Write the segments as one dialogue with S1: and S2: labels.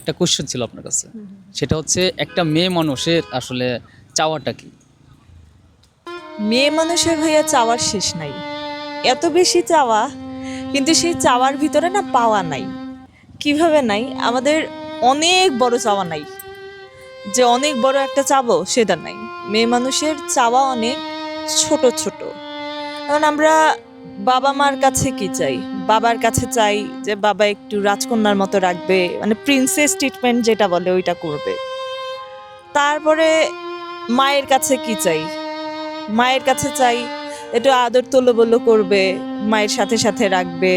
S1: একটা কোশ্চেন ছিল আপনার কাছে। সেটা হচ্ছে একটা মেয়ে মানুষের আসলে চাওয়াটা কি?
S2: মেয়ে মানুষের ভাইয়া চাওয়ার শেষ নাই। এত বেশি চাওয়া কিন্তু সেই চাওয়ার ভিতরে না পাওয়া নাই। কীভাবে নাই? আমাদের অনেক বড় চাওয়া নাই। যে অনেক বড় একটা চাবো সেটা নাই। মেয়ে মানুষের চাওয়া অনেক ছোট ছোট। কারণ আমরা বাবা মার কাছে কি চাই? বাবার কাছে চাই যে বাবা একটু রাজকন্যার মতো রাখবে মানে প্রিন্সেস ট্রিটমেন্ট যেটা বলে ওইটা করবে। তারপরে মায়ের কাছে কি চাই? মায়ের কাছে চাই একটু আদর তোলো বলো করবে, মায়ের সাথে সাথে রাখবে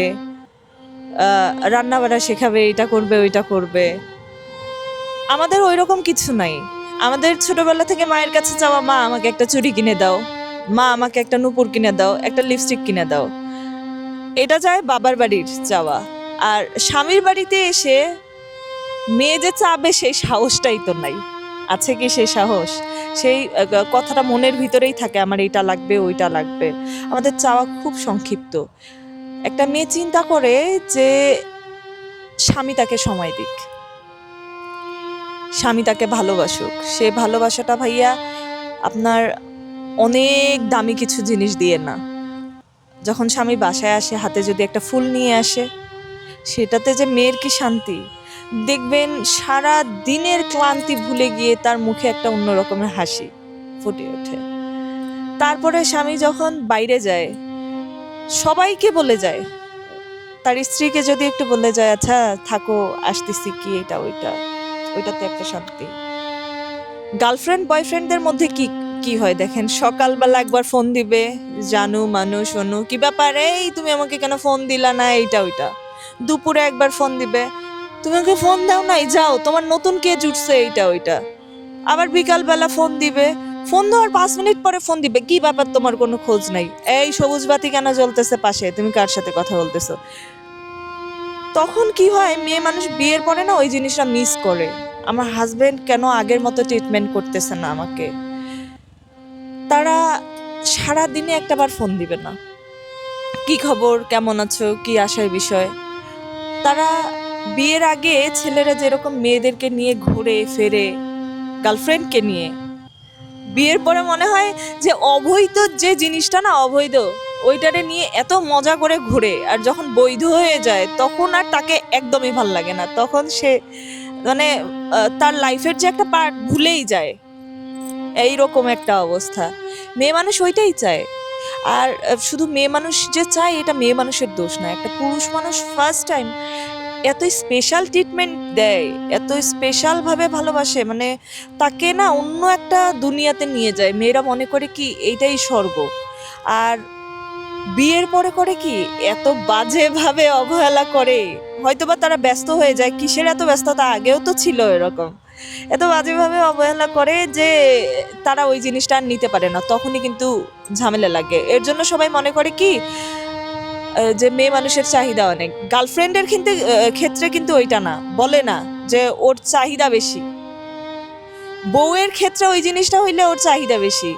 S2: রান্না বাড়া শেখাবে, এটা করবে, ওইটা করবে। আমাদের ওই রকম কিছু নাই। আমাদের ছোটবেলা থেকে মায়ের কাছে চাওয়া, মা, আমাকে একটা চুড়ি কিনে দাও। মা, আমাকে একটা নুপুর কিনে দাও, একটা লিপস্টিক কিনে দাও। এটা যায় বাবার বাড়ির চাওয়া আর স্বামীর বাড়িতে এসে মেয়ে যে চাবে সেই সাহসটাই তো নাই। আছে কি সেই সাহস? সেই কথাটা মনের ভিতরেই থাকে, আমার এইটা লাগবে, ওইটা লাগবে। আমাদের চাওয়া খুব সংক্ষিপ্ত। একটা মেয়ে চিন্তা করে যে স্বামী তাকে সময় দিক। স্বামী তাকে ভালোবাসুক। সে ভালোবাসাটা ভাইয়া আপনার অনেক দামি কিছু জিনিস দিয়ে না। যখন স্বামী বাসায় আসে, হাতে যদি একটা ফুল নিয়ে আসে, সেটাতে যে মেয়ের কি শান্তি? দেখবেন সারা দিনের ক্লান্তি ভুলে গিয়ে তার মুখে একটা অন্য রকমের হাসি ফুটে ওঠে। তারপরে স্বামী যখন বাইরে যায়, সবাইকে বলে যায়, তার স্ত্রীকে যদি একটু বলে যায় আচ্ছা থাকো, আসতেছি কি, এটা, ওইটা, ওইটাতে একটা শান্তি। গার্লফ্রেন্ড বয়ফ্রেন্ডদের মধ্যে কি কি হয় দেখেন, সকালবেলা একবার ফোন দিবে, জানু, মানু শোনু কি ব্যাপারে? এই তুমি আমাকে কেন ফোন দিলা না? এইটা, ওইটা। দুপুরে একবার ফোন দিবে, তুমি আমাকে ফোন দাও নাই, যাও, তোমার নতুন কে জুটছে এইটা, ওইটা। আবার বিকালবেলা ফোন দিবে ফোন দেওয়ার পাঁচ মিনিট পরে ফোন দিবে, কি ব্যাপার, তোমার কোনো খোঁজ নাই? এই সবুজ বাতি কেন জ্বলতেছে পাশে? তুমি কার সাথে কথা বলতেছো? তখন কি হয়, মেয়ে মানুষ বিয়ের পরে না ওই জিনিসটা মিস করে। আমার হাজবেন্ড কেন আগের মতো ট্রিটমেন্ট করতেছে না আমাকে? তারা সারা দিনে একটাবার ফোন দিবে না। কি খবর? কেমন আছো? কি আসার বিষয়? তারা বিয়ের আগে ছেলেরা যেরকম মেয়েদেরকে নিয়ে ঘুরে, ফেরে গার্লফ্রেন্ডকে নিয়ে, বিয়ের পরে মনে হয় যে অবৈধ যে জিনিসটা না অবৈধ, ওইটারে নিয়ে এত মজা করে ঘুরে, আর যখন বৈধ হয়ে যায় তখন আর তাকে একদমই ভালো লাগে না। তখন সে মানে তার লাইফের যে একটা পার্ট ভুলেই যায়। এই রকম একটা অবস্থা। মেয়ে মানুষ ওইটাই চায়। আর শুধু মেয়ে মানুষ যে চায়, এটা মেয়ে মানুষের দোষ না। একটা পুরুষ মানুষ ফার্স্ট টাইম এত স্পেশাল ট্রিটমেন্ট দেয়, এত স্পেশালভাবে ভালোবাসে মানে তাকে না অন্য একটা দুনিয়াতে নিয়ে যায়। মেয়েরা মনে করে কি, এইটাই স্বর্গ। আর বিয়ের পরে করে কি, এত বাজেভাবে অবহেলা করে। হয়তোবা তারা ব্যস্ত হয়ে যায়, কিসের এত ব্যস্ততা? আগেও তো ছিল এরকম। এত বাজেভাবে অবহেলা করে যে তারা ওই জিনিসটা আর নিতে পারে না। তখনই কিন্তু ঝামেলা লাগে। এর জন্য সবাই মনে করে কি যে মেয়ে মানুষের চাহিদা অনেক। গার্লফ্রেন্ডের কিন্তু ক্ষেত্রে কিন্তু ওইটা না। বলে না যে ওর চাহিদা বেশি। বউয়ের ক্ষেত্রে ওই জিনিসটা হইলে ওর চাহিদা বেশি।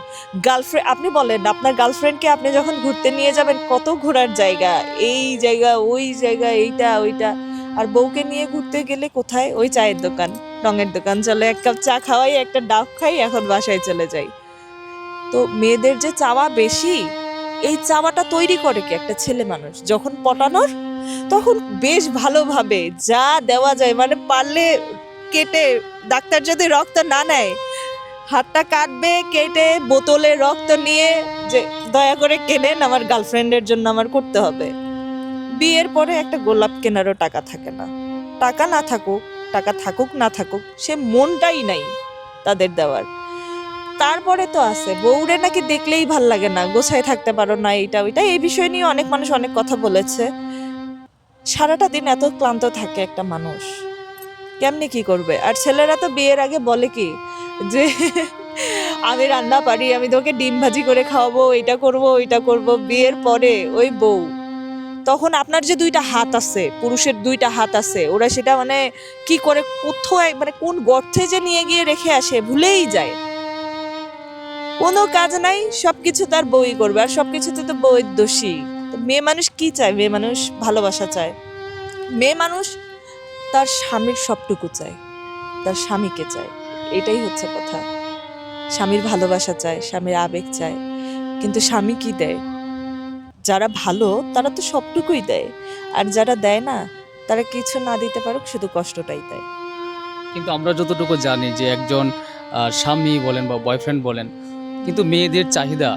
S2: গার্লফ্রেন্ড আপনি বলেন, আপনার গার্লফ্রেন্ডকে আপনি যখন ঘুরতে নিয়ে যাবেন, কত ঘোরার জায়গা? এই জায়গা, ওই জায়গা, এইটা, ওইটা। আর বউকে নিয়ে ঘুরতে গেলে কোথায়? ওই চায়ের দোকান। রঙের দোকান চলে, এক কাপ চা খাওয়াই, একটা ডাব খাই, এখন বাসায় চলে যাই। তো মেয়েদের যে চাওয়া বেশি, এই চাওয়াটা তৈরি করে কি? একটা ছেলে মানুষ। যখন পটানোর, তখন বেশ ভালোভাবে যা দেওয়া যায় মানে পারলে কেটে, ডাক্তার যদি রক্ত না নেয়, হাতটা কাটবে, কেটে বোতলে রক্ত নিয়ে যে দয়া করে কেনেন, আমার গার্লফ্রেন্ডের জন্য আমার করতে হবে। বিয়ের পরে একটা গোলাপ কেনারও টাকা থাকে না। টাকা না থাকুক টাকা থাকুক, না থাকুক, সে মনটাই নাই তাদের দেওয়ার। তারপরে তো আছে, বউরে নাকি দেখলেই ভালো লাগে না, গোছায় থাকতে পারো না, এইটা ওইটা, এই বিষয় নিয়ে অনেক মানুষ অনেক কথা বলেছে। সারাটা দিন এত ক্লান্ত থাকে একটা মানুষ। কেমনি কি করবে? আর ছেলেরা তো বিয়ের আগে বলে কি যে, আমি রান্না পারি, আমি তোকে ডিম ভাজি করে খাওয়াবো এটা করব, ওইটা করব। বিয়ের পরে ওই বউ তখন আপনার যে দুইটা হাত আছে, পুরুষের দুইটা হাত আছে, ওরা সেটা মানে কি করে, কোথায় মানে কোন গর্থে যে নিয়ে গিয়ে রেখে আসে ভুলেই যায়। কোনো কাজ নাই, সবকিছু তার বই করবে, আর সবকিছুতে তো বইয়ের দোষী। মেয়ে মানুষ কি চায়? মেয়ে মানুষ ভালোবাসা চায়। মেয়ে মানুষ তার স্বামীর সবটুকু চায়, তার স্বামীকে চায়। এটাই হচ্ছে কথা। স্বামীর ভালোবাসা চায়, স্বামীর আবেগ চায়। কিন্তু স্বামী কি দেয়? যারা ভালো তারা তো সবটুকুই দেয়। আর যারা দেয় না তারা কিছু না দিতে পারুক শুধু কষ্টটাই দেয়।
S1: কিন্তু আমরা যতটুকু জানি যে একজন স্বামী বলেন বা বয়ফ্রেন্ড বলেন কিন্তু মেয়েদের চাহিদা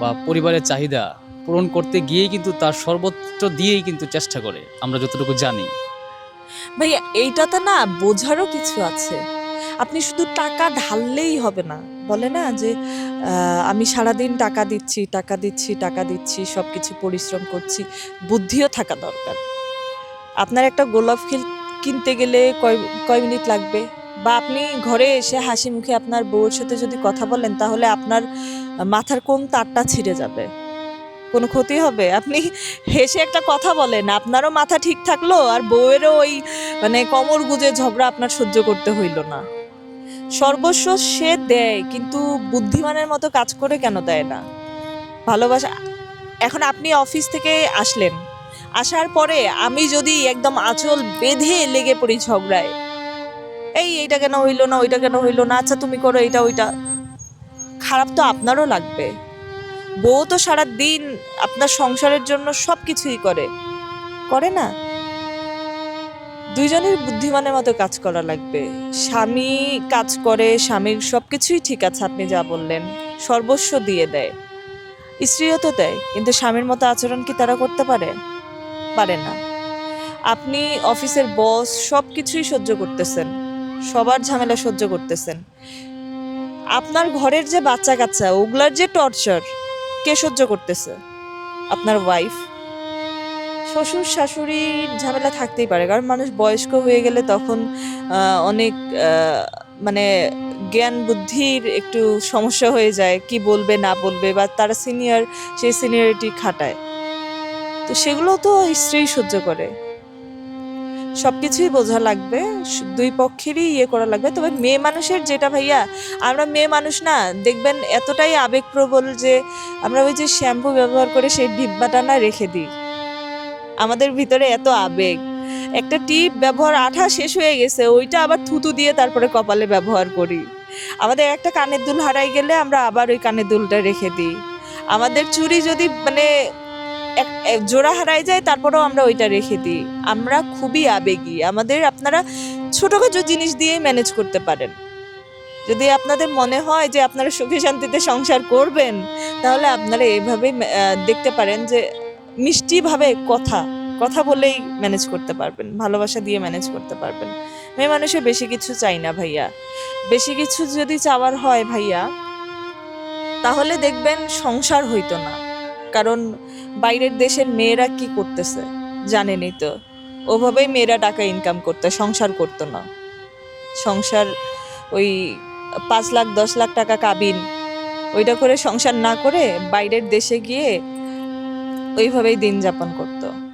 S1: বা পরিবারের চাহিদা পূরণ করতে গিয়েই কিন্তু তার সর্বোচ্চ দিয়েই কিন্তু চেষ্টা করে আমরা যতটুকু জানি।
S2: ভাইয়া এইটাতে না বোঝারও কিছু আছে। আপনি শুধু টাকা ঢাললেই হবে না। বলে না যে আমি সারাদিন টাকা দিচ্ছি টাকা দিচ্ছি টাকা দিচ্ছি সব কিছু পরিশ্রম করছি। বুদ্ধিও থাকা দরকার। আপনার একটা গোলাপ ফুল কিনতে গেলে কয় কয় মিনিট লাগবে? বা আপনি ঘরে এসে হাসি মুখে আপনার বউয়ের সাথে যদি কথা বলেন, তাহলে আপনার মাথার কোন তারটা ছিঁড়ে যাবে? কোনো ক্ষতি হবে? আপনি হেসে একটা কথা বলেন, আপনারও মাথা ঠিক থাকল, আর বউয়েরও ওই মানে কমর গুজে ঝগড়া আপনার সহ্য করতে হইল না। সর্বস্ব সে দেয়, কিন্তু বুদ্ধিমানের মতো কাজ করে কেন দেয় না? ভালোবাসা, এখন আপনি অফিস থেকে আসলেন। আসার পরে আমি যদি একদম আঁচল বেঁধে লেগে পড়ি ঝগড়ায়, এই, এইটা কেন হইল না, ওইটা কেন হইল না আচ্ছা তুমি করো এইটা, ওইটা। খারাপ তো আপনারও লাগবে। বউ তো সারা দিন আপনার সংসারের জন্য সব কিছুই করে। করে না? দুইজনের বুদ্ধিমানের মতো কাজ করা লাগবে। স্বামী কাজ করে, স্বামীর সব কিছুই ঠিক আছে, আপনি যা বললেন। সর্বস্ব দিয়ে দেয়। স্ত্রীও তো দেয়, কিন্তু স্বামীর মতো আচরণ কি তারা করতে পারে? পারে না। আপনি অফিসের বস সব কিছুই সহ্য করতেছেন। সবার ঝামেলা সহ্য করতেছেন। আপনার ঘরের যে বাচ্চা কাচ্চা ওগুলার যে টর্চার কে সহ্য করতেছে? আপনার ওয়াইফ শ্বশুর শাশুড়ির ঝামেলা থাকতেই পারে, কারণ মানুষ বয়স্ক হয়ে গেলে তখন অনেক মানে জ্ঞান বুদ্ধির একটু সমস্যা হয়ে যায়, কি বলবে, না বলবে, বা তারা সিনিয়র সেই সিনিয়রিটি খাটায়। তো সেগুলো তো স্ত্রী সহ্য করে। সব কিছুই বোঝা লাগবে, দুই পক্ষেরই ইয়ে করা লাগবে। তবে মেয়ে মানুষের যেটা ভাইয়া, আমরা মেয়ে মানুষ না, দেখবেন এতটাই আবেগপ্রবল যে আমরা ওই যে শ্যাম্পু ব্যবহার করে সেই ডিব্বাটা না রেখে দিই। আমাদের ভিতরে এত আবেগ। একটা টিপ ব্যবহার আঠা শেষ হয়ে গেছে, ওইটা আবার থুতু দিয়ে তারপরে কপালে ব্যবহার করি। আমাদের একটা কানের দুল হারাই গেলে আমরা আবার ওই কানের দুলটা রেখে দিই। আমাদের চুরি যদি মানে এক- জোড়া হারাই যায়, তারপরেও আমরা ওইটা রেখে দিই। আমরা খুবই আবেগী। আমাদের আপনারা ছোটখাটো জিনিস দিয়েই ম্যানেজ করতে পারেন। যদি আপনাদের মনে হয় যে আপনারা সুখে শান্তিতে সংসার করবেন, তাহলে আপনারা এইভাবে দেখতে পারেন যে মিষ্টিভাবে কথা কথা বলেই ম্যানেজ করতে পারবেন, ভালোবাসা দিয়ে ম্যানেজ করতে পারবেন। মেয়ে মানুষের বেশি কিছু চাই না ভাইয়া। বেশি কিছু যদি চাওয়ার হয় ভাইয়া, তাহলে দেখবেন সংসার হইতো না। কারণ বাইরের দেশের মেয়েরা কি করতেছে জানেনই তো? ওভাবেই মেয়েরা টাকা ইনকাম করতো, সংসার করতো না। সংসার ওই পাঁচ লাখ, দশ লাখ টাকা কাবিন ওইটা করে সংসার না করে বাইরের দেশে গিয়ে ওইভাবেই দিন যাপন করতো।